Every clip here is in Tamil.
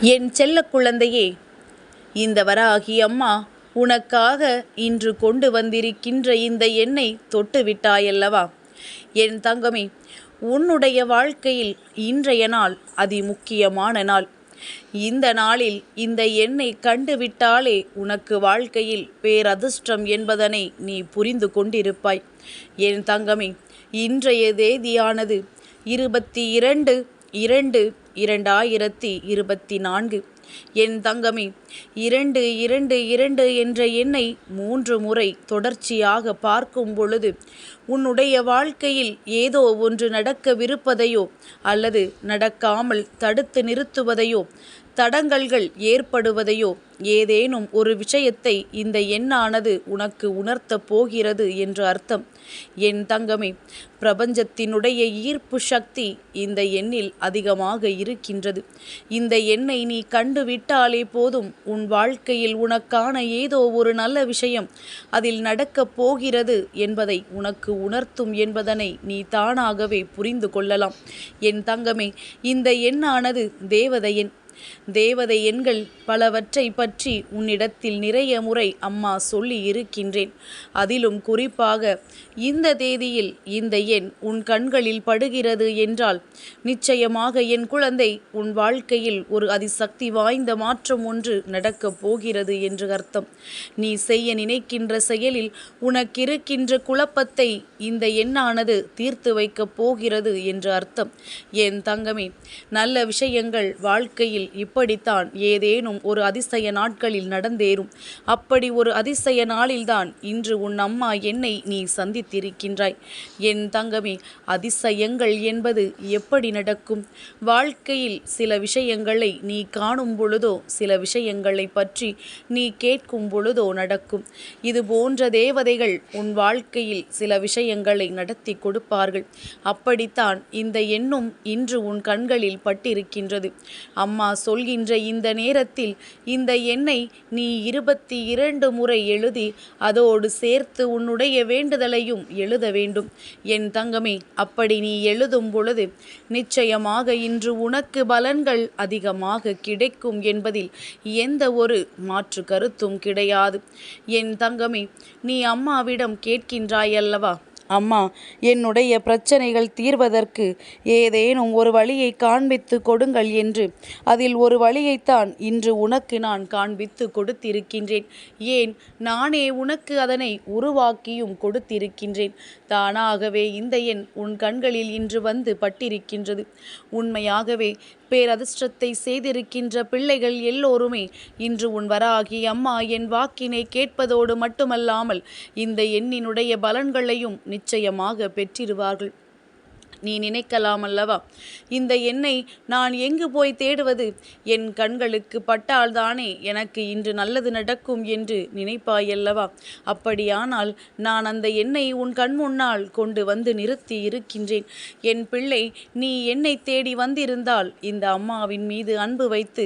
என் செல்ல குழந்தையே இந்த வராகி அம்மா உனக்காக இன்று கொண்டு வந்திருக்கின்ற இந்த எண்ணெய் தொட்டு விட்டாயல்லவா? என் தங்கமே உன்னுடைய வாழ்க்கையில் இன்றைய நாள் அதி முக்கியமான நாள். இந்த நாளில் இந்த எண்ணெய் கண்டுவிட்டாலே உனக்கு வாழ்க்கையில் பேரதிர்ஷ்டம் என்பதனை நீ புரிந்து கொண்டிருப்பாய். என் தங்கமே இன்றைய தேதியானது இருபத்தி இரண்டு இரண்டு இரண்டாயிரத்தி இருபத்தி நான்கு. என் தங்கமே இரண்டு இரண்டு இரண்டு என்ற எண்ணை மூன்று முறை தொடர்ச்சியாக பார்க்கும் பொழுது உன்னுடைய வாழ்க்கையில் ஏதோ ஒன்று நடக்கவிருப்பதையோ அல்லது நடக்காமல் தடுத்து நிறுத்துவதையோ தடங்கல்கள் ஏற்படுவதையோ ஏதேனும் ஒரு விஷயத்தை இந்த எண்ணானது உனக்கு உணர்த்தப் போகிறது என்று அர்த்தம். என் தங்கமே பிரபஞ்சத்தினுடைய ஈர்ப்பு சக்தி இந்த எண்ணில் அதிகமாக இருக்கின்றது. இந்த எண்ணை நீ கண்டுவிட்டாலே போதும். உன் வாழ்க்கையில் உனக்கான ஏதோ ஒரு நல்ல விஷயம் அதில் நடக்கப் போகிறது என்பதை உனக்கு உணர்த்தும் என்பதனை நீ தானாகவே புரிந்து கொள்ளலாம். என் தங்கமே இந்த எண்ணானது தேவதையின் தேவதை எண்கள் பலவற்றை பற்றி உன்னிடத்தில் நிறைய முறை அம்மா சொல்லி இருக்கின்றேன். அதிலும் குறிப்பாக இந்த தேதியில் இந்த எண் உன் கண்களில் படுகிறது என்றால் நிச்சயமாக என் குழந்தை உன் வாழ்க்கையில் ஒரு அதிசக்தி வாய்ந்த மாற்றம் ஒன்று நடக்கப் போகிறது என்று அர்த்தம். நீ செய்ய நினைக்கின்ற செயலில் உனக்கிருக்கின்ற குழப்பத்தை இந்த எண்ணானது தீர்த்து வைக்கப் போகிறது என்று அர்த்தம். என் தங்கமே நல்ல விஷயங்கள் வாழ்க்கையில் இப்படித்தான் ஏதேனும் ஒரு அதிசய நாட்களில் நடந்தேறும். அப்படி ஒரு அதிசய நாளில்தான் இன்று உன் அம்மா என்னை நீ சந்தித்திருக்கின்றாய். என் தங்கமே அதிசயங்கள் என்பது எப்படி நடக்கும்? வாழ்க்கையில் சில விஷயங்களை நீ காணும் பொழுதோ சில விஷயங்களை பற்றி நீ கேட்கும் பொழுதோ நடக்கும். இது போன்ற தேவதைகள் உன் வாழ்க்கையில் சில விஷயங்களை நடத்தி கொடுப்பார்கள். அப்படித்தான் இந்த எண்ணம் இன்று உன் கண்களில் பட்டிருக்கின்றது. அம்மா சொல்கின்ற இந்த நேரத்தில் இந்த எண்ணை நீ இருபத்தி இரண்டு முறை எழுதி அதோடு சேர்த்து உன்னுடைய வேண்டுதலையும் எழுத வேண்டும். என் தங்கமே அப்படி நீ எழுதும் பொழுது நிச்சயமாக இன்று உனக்கு பலன்கள் அதிகமாக கிடைக்கும் என்பதில் எந்த ஒரு மாற்று கருத்தும் கிடையாது. என் தங்கமே நீ அம்மாவிடம் கேட்கின்றாயல்லவா? அம்மா என்னுடைய பிரச்சனைகள் தீர்வதற்கு ஏதேனும் ஒரு வழியை காண்பித்து கொடுங்கள் என்று. அதில் ஒரு வழியைத்தான் இன்று உனக்கு நான் காண்பித்து கொடுத்திருக்கின்றேன். ஏன் நானே உனக்கு அதனை உருவாக்கியும் கொடுத்திருக்கின்றேன். தானாகவே இந்த எண் உன் கண்களில் இன்று வந்து பட்டிருக்கின்றது. உண்மையாகவே பேரதிர்ஷ்டத்தை செய்திருக்கின்ற பிள்ளைகள் எல்லோருமே இன்று உன் வராகி அம்மா என் வாக்கினை கேட்பதோடு மட்டுமல்லாமல் இந்த எண்ணினுடைய பலன்களையும் நிச்சயமாக பெற்றிருவார்கள். நீ நினைக்கலாம் அல்லவா? இந்த எண்ணெய் நான் எங்கு போய் தேடுவது? என் கண்களுக்கு பட்டால்தானே எனக்கு இன்று நல்லது நடக்கும் என்று நினைப்பாயல்லவா அப்படியானால் நான் அந்த எண்ணெய் உன் கண் முன்னால் கொண்டு வந்து நிறுத்தி இருக்கின்றேன். என் பிள்ளை நீ என்னை தேடி வந்திருந்தால் இந்த அம்மாவின் மீது அன்பு வைத்து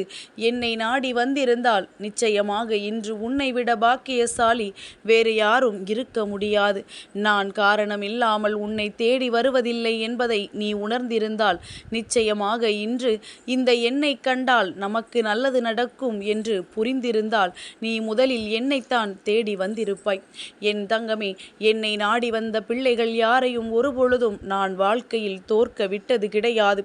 என்னை நாடி வந்திருந்தால் நிச்சயமாக இன்று உன்னை விட பாக்கியசாலி வேறு யாரும் இருக்க முடியாது. நான் காரணமில்லாமல் உன்னை தேடி வருவதில்லை என்பதை என்பதை நீ உணர்ந்திருந்தால் நிச்சயமாக இன்று இந்த எண்ணை கண்டால் நமக்கு நல்லது நடக்கும் என்று புரிந்திருந்தால் நீ முதலில் என்னைத்தான் தேடி வந்திருப்பாய். என் தங்கமே என்னை நாடி வந்த பிள்ளைகள் யாரையும் ஒருபொழுதும் நான் வாழ்க்கையில் தோற்க விட்டது கிடையாது.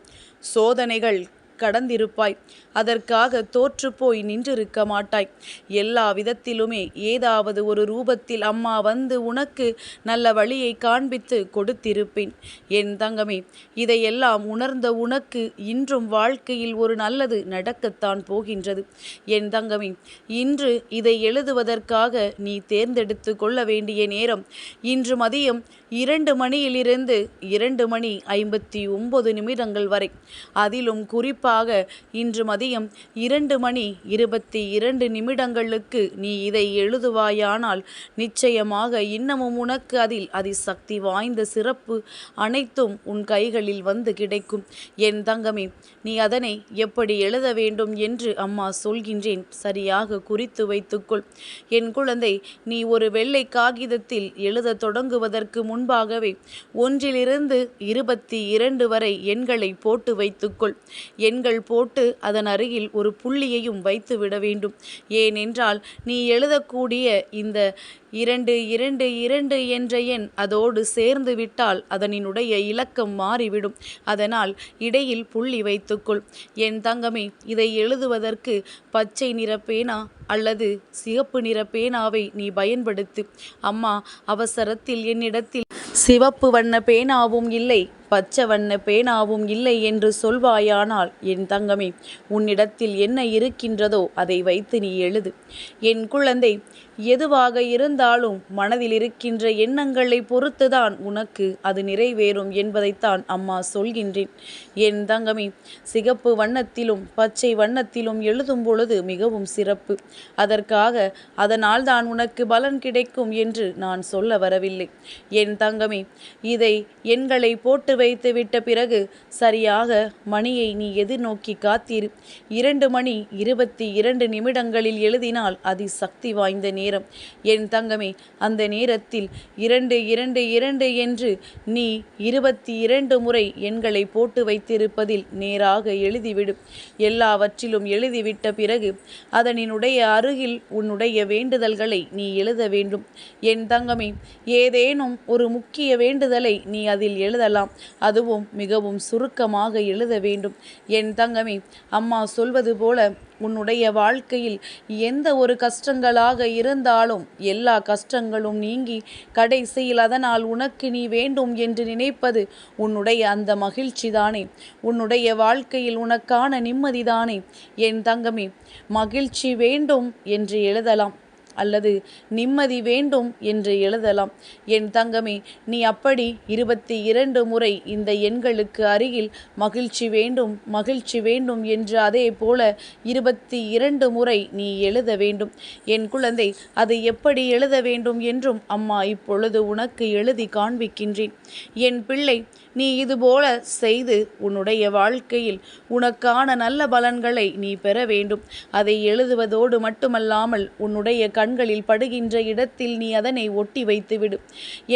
சோதனைகள் கடந்திருப்பாய். அதற்காக தோற்றுப்போய் நின்றிருக்க மாட்டாய். எல்லா விதத்திலுமே ஏதாவது ஒரு ரூபத்தில் அம்மா வந்து உனக்கு நல்ல வழியை காண்பித்து கொடுத்திருப்பேன். என் தங்கமே இதையெல்லாம் உணர்ந்த உனக்கு இன்றும் வாழ்க்கையில் ஒரு நல்லது நடக்கத்தான் போகின்றது. என் தங்கமே இன்று இதை எழுதுவதற்காக நீ தேர்ந்தெடுத்து கொள்ள வேண்டிய நேரம் இன்று மதியம் இரண்டு மணியிலிருந்து இரண்டு மணி ஐம்பத்தி ஒன்பது நிமிடங்கள் வரை. அதிலும் குறிப்பாக இன்று மதியம் இரண்டு மணி இருபத்தி இரண்டு நிமிடங்களுக்கு நீ இதை எழுதுவாயானால் நிச்சயமாக இன்னமும் உனக்கு அதில் அதிசக்தி வாய்ந்த சிறப்பு அனைத்தும் உன் கைகளில் வந்து கிடைக்கும். என் தங்கமே நீ அதனை எப்படி எழுத வேண்டும் என்று அம்மா சொல்கின்றேன். சரியாக குறித்து வைத்துக்கொள். என் குழந்தை நீ ஒரு வெள்ளை காகிதத்தில் எழுத தொடங்குவதற்கு முன் முன்பாகவே ஒன்றிலிருந்து இருபத்தி இரண்டு வரை எண்களை போட்டு வைத்துக்கொள். எண்கள் போட்டு அதன் அருகில் ஒரு புள்ளியையும் வைத்து விட வேண்டும். ஏனென்றால் நீ எழுதக்கூடிய இந்த இரண்டு இரண்டு இரண்டு என்ற எண் அதோடு சேர்ந்து விட்டால் அதனினுடைய இலக்கம் மாறிவிடும். அதனால் இடையில் புள்ளி வைத்துக்கொள். என் தங்கமே இதை எழுதுவதற்கு பச்சை நிற பேனா அல்லது சிகப்பு நிற பேனாவை நீ பயன்படுத்து. அம்மா அவசரத்தில் என்னிடத்தில் சிவப்பு வண்ண பேனாவும் இல்லை பச்சை வண்ண பேனாவும் இல்லை என்று சொல்வாயானால் என் தங்கமே உன்னிடத்தில் என்ன இருக்கின்றதோ அதை வைத்து நீ எழுது. என் குழந்தை எதுவாக இருந்தாலும் மனதில் இருக்கின்ற எண்ணங்களை பொறுத்துதான் உனக்கு அது நிறைவேறும் என்பதைத்தான் அம்மா சொல்கின்றேன். என் தங்கமி சிகப்பு வண்ணத்திலும் பச்சை வண்ணத்திலும் எழுதும் பொழுது மிகவும் சிறப்பு. அதற்காக அதனால் தான் உனக்கு பலன் கிடைக்கும் என்று நான் சொல்ல வரவில்லை. என் தங்கமி இதை எண்களை போட்டு வைத்து விட்ட பிறகு சரியாக மணியை நீ எதிர்நோக்கி காத்திரு. இரண்டு மணி இருபத்தி இரண்டு நிமிடங்களில் எழுதினால் அதி சக்தி வாய்ந்த நேரம் நேரம். என் தங்கமே அந்த நேரத்தில் இரண்டு இரண்டு இரண்டு என்று நீ இருபத்தி இரண்டு முறை எண்களை போட்டு வைத்திருப்பதில் நேராக எழுதிவிடும். எல்லாவற்றிலும் எழுதிவிட்ட பிறகு அதனினுடைய அருகில் உன்னுடைய வேண்டுதல்களை நீ எழுத வேண்டும். என் தங்கமே ஏதேனும் ஒரு முக்கிய வேண்டுதலை நீ அதில் எழுதலாம். அதுவும் மிகவும் சுருக்கமாக எழுத வேண்டும். என் தங்கமே அம்மா சொல்வது போல உன்னுடைய வாழ்க்கையில் எந்த ஒரு கஷ்டங்களாக இருந்தாலும் எல்லா கஷ்டங்களும் நீங்கி கடைசியில் அதனால் உனக்கு நீ வேண்டும் என்று நினைப்பது உன்னுடைய அந்த மகிழ்ச்சி தானே உன்னுடைய வாழ்க்கையில் உனக்கான நிம்மதிதானே. என் தங்கமே மகிழ்ச்சி வேண்டும் என்று எழுதலாம். அல்லது நிம்மதி வேண்டும் என்று எழுதலாம். என் தங்கமே நீ அப்படி இருபத்தி இரண்டு முறை இந்த எண்களுக்கு அருகில் மகிழ்ச்சி வேண்டும் மகிழ்ச்சி வேண்டும் என்று அதே போல இருபத்தி இரண்டு முறை நீ எழுத வேண்டும். என் குழந்தை அதை எப்படி எழுத வேண்டும் என்றும் அம்மா இப்பொழுது உனக்கு எழுதி காண்பிக்கின்றேன். என் பிள்ளை நீ இதுபோல செய்து உன்னுடைய வாழ்க்கையில் உனக்கான நல்ல பலன்களை நீ பெற வேண்டும். அதை எழுதுவதோடு மட்டுமல்லாமல் உன்னுடைய கண்களில் படுகின்ற இடத்தில் நீ அதனை ஒட்டி வைத்துவிடு.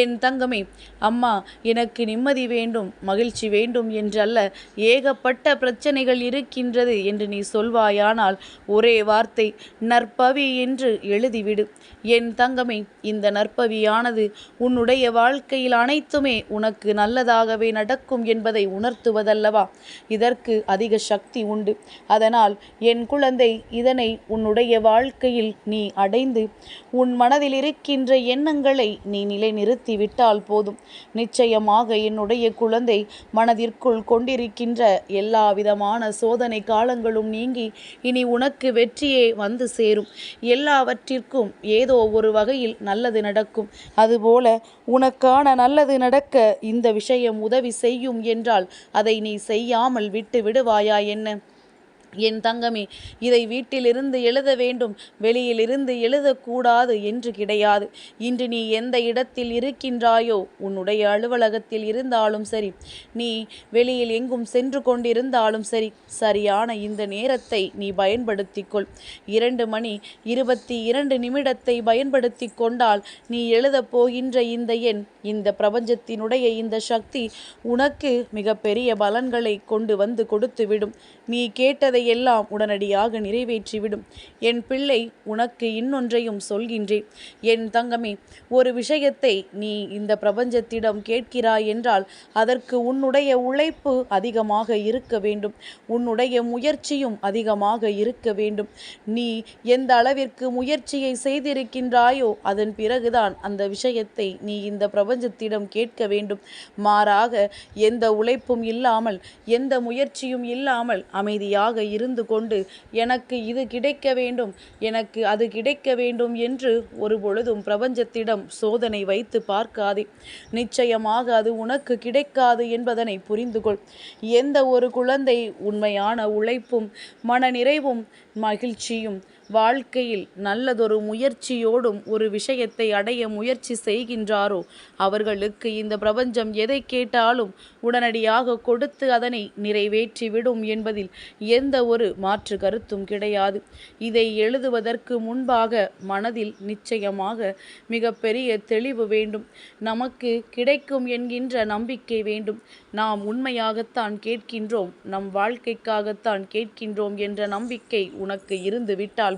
என் தங்கமே அம்மா எனக்கு நிம்மதி வேண்டும் மகிழ்ச்சி வேண்டும் என்றல்ல ஏகப்பட்ட பிரச்சனைகள் இருக்கின்றது என்று நீ சொல்வாயானால் ஒரே வார்த்தை நற்பவி என்று எழுதிவிடு. என் தங்கமே இந்த நற்பவியானது உன்னுடைய வாழ்க்கையில் அனைத்துமே உனக்கு நல்லதாகவே நடக்கும் என்பதை உணர்த்துவதல்லவா? இதற்கு அதிக சக்தி உண்டு. அதனால் என் குழந்தை இதனை உன்னுடைய வாழ்க்கையில் நீ அடைந்து உன் மனதில் இருக்கின்ற எண்ணங்களை நீ நிலைநிறுத்தி விட்டால் போதும். நிச்சயமாக என்னுடைய குழந்தை மனதிற்குள் கொண்டிருக்கின்ற எல்லா விதமான சோதனை காலங்களும் நீங்கி இனி உனக்கு வெற்றியே வந்து சேரும். எல்லாவற்றிற்கும் ஏதோ ஒரு வகையில் நல்லது நடக்கும். அதுபோல உனக்கான நல்லது நடக்க இந்த விஷயம் உதவி செய்யும் என்றால் அதை நீ செய்யாமல் விட்டு விடுவாயா என்ன? என் தங்கமே இதை வீட்டிலிருந்து எழுத வேண்டும் வெளியிலிருந்து எழுதக்கூடாது என்று கிடையாது. இன்று நீ எந்த இடத்தில் இருக்கின்றாயோ உன்னுடைய அலுவலகத்தில் இருந்தாலும் சரி நீ வெளியில் எங்கும் சென்று கொண்டிருந்தாலும் சரி சரியான இந்த நேரத்தை நீ பயன்படுத்தி கொள் இரண்டு மணி இருபத்தி இரண்டு நிமிடத்தை பயன்படுத்தி கொண்டால் நீ எழுதப் போகின்ற இந்த எண் இந்த பிரபஞ்சத்தினுடைய இந்த சக்தி உனக்கு மிகப்பெரிய பலன்களை கொண்டு வந்து கொடுத்துவிடும். நீ கேட்டதை அதையெல்லாம் உடனடியாக நிறைவேற்றிவிடும். என் பிள்ளை உனக்கு இன்னொன்றையும் சொல்கின்றேன். என் தங்கமே ஒரு விஷயத்தை நீ இந்த பிரபஞ்சத்திடம் கேட்கிறாய் என்றால் அதற்கு உன்னுடைய உழைப்பு அதிகமாக இருக்க வேண்டும். உன்னுடைய முயற்சியும் அதிகமாக இருக்க வேண்டும். நீ எந்த அளவிற்கு முயற்சியை செய்திருக்கின்றாயோ அதன் பிறகுதான் அந்த விஷயத்தை நீ இந்த பிரபஞ்சத்திடம் கேட்க வேண்டும். மாறாக எந்த உழைப்பும் இல்லாமல் எந்த முயற்சியும் இல்லாமல் அமைதியாக இருந்து கொண்டு எனக்கு இது கிடைக்க வேண்டும் எனக்கு அது கிடைக்க வேண்டும் என்று ஒரு பொழுதும் பிரபஞ்சத்திடம் சோதனை வைத்து பார்க்காதே. நிச்சயமாக அது உனக்கு கிடைக்காது என்பதனை புரிந்து கொள். எந்த ஒரு குழந்தை உண்மையான உழைப்பும் மனநிறைவும் மகிழ்ச்சியும் வாழ்க்கையில் நல்லதொரு முயற்சியோடும் ஒரு விஷயத்தை அடைய முயற்சி செய்கின்றாரோ? அவர்களுக்கு இந்த பிரபஞ்சம் எதை கேட்டாலும் உடனடியாக கொடுத்து அதனை நிறைவேற்றிவிடும் என்பதில் எந்த ஒரு மாற்று கருத்தும் கிடையாது. இதை எழுதுவதற்கு முன்பாக மனதில் நிச்சயமாக மிகப்பெரிய தெளிவு வேண்டும். நமக்கு கிடைக்கும் என்கின்ற நம்பிக்கை வேண்டும். நாம் உண்மையாகத்தான் கேட்கின்றோம். நம் வாழ்க்கைக்காகத்தான் கேட்கின்றோம் என்ற நம்பிக்கை உனக்கு இருந்து விட்டால்